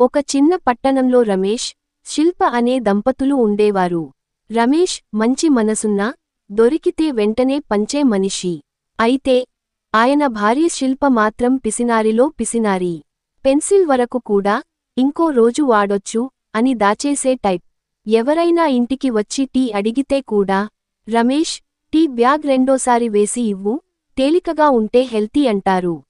ఒక చిన్న పట్టణంలో రమేష్ శిల్ప అనే దంపతులు ఉండేవారు. రమేష్ మంచి మనసున్న దొరికితే వెంటనే పంచే మనిషి. అయితే ఆయన భార్య శిల్ప మాత్రం పిసినారిలో పిసినారి. పెన్సిల్ వరకు కూడా ఇంకో రోజు వాడొచ్చు అని దాచేసే టైప్. ఎవరైనా ఇంటికి వచ్చి టీ అడిగితే కూడా రమేష్ టీ బ్యాగ్ రెండోసారి వేసి ఇవ్వు తేలికగా ఉంటే హెల్తీ అంటారు.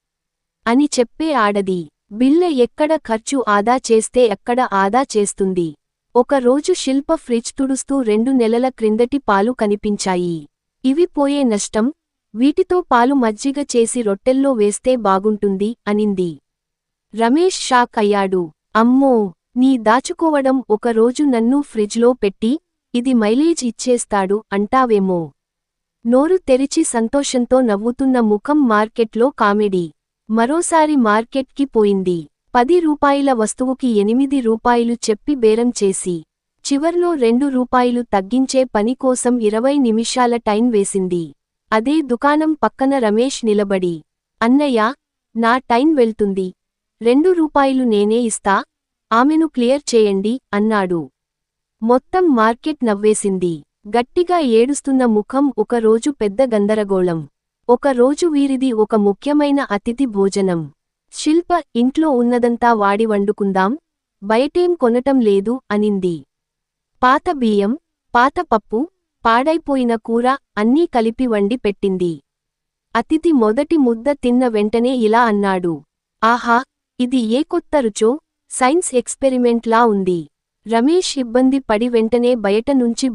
అని చెప్పే ఆడది. బిల్ల ఎక్కడ ఖర్చు ఆదా చేస్తే ఎక్కడ ఆదా చేస్తుంది? ఒక రోజు శిల్ప ఫ్రిడ్జ్ తుడుస్తూ రెండు నెలల క్రిందటి పాలు కనిపించాయి. ఇవి పోయే నష్టం? వీటితో పాలు మజ్జిగ చేసి రొట్టెల్లో వేస్తే బాగుంటుంది అనింది. రమేష్ షాక్ అయ్యాడు. అమ్మో! నీ దాచుకోవడం ఒకరోజు నన్ను ఫ్రిడ్జ్లో పెట్టి ఇది మైలేజ్ ఇచ్చేస్తాడు అంటావేమో? నోరు తెరిచి సంతోషంతో నవ్వుతున్న ముఖం మార్కెట్లో కామెడీ. మరోసారి మార్కెట్కి పోయింది. పది రూపాయల వస్తువుకి ఎనిమిది రూపాయలు చెప్పి బేరం చేసి చివర్లో రెండు రూపాయలు తగ్గించే పని కోసం ఇరవై నిమిషాల టైం వేసింది. అదే దుకాణం పక్కన రమేష్ నిలబడి అన్నయ్య నా టైం వెళ్తుంది. రెండు రూపాయలు నేనే ఇస్తా ఆమెను క్లియర్ చేయండి అన్నాడు. మొత్తం మార్కెట్ నవ్వేసింది. గట్టిగా ఏడుస్తున్న ముఖం ఒకరోజు పెద్ద గందరగోళం. ఒకరోజు వీరిది ఒక ముఖ్యమైన అతిథి భోజనం. శిల్ప ఇంట్లో ఉన్నదంతా వాడి వండుకుందాం బయటేం కొనటం లేదు అనింది. పాత బియ్యం పాత పప్పు పాడైపోయిన కూర అన్నీ కలిపి వండి పెట్టింది. అతిథి మొదటి ముద్ద తిన్న వెంటనే ఇలా అన్నాడు. ఆహా ఇది ఏ కొత్త రుచో సైన్స్ ఎక్స్పెరిమెంట్లా ఉంది. రమేష్ ఇబ్బంది పడి వెంటనే బయట నుంచి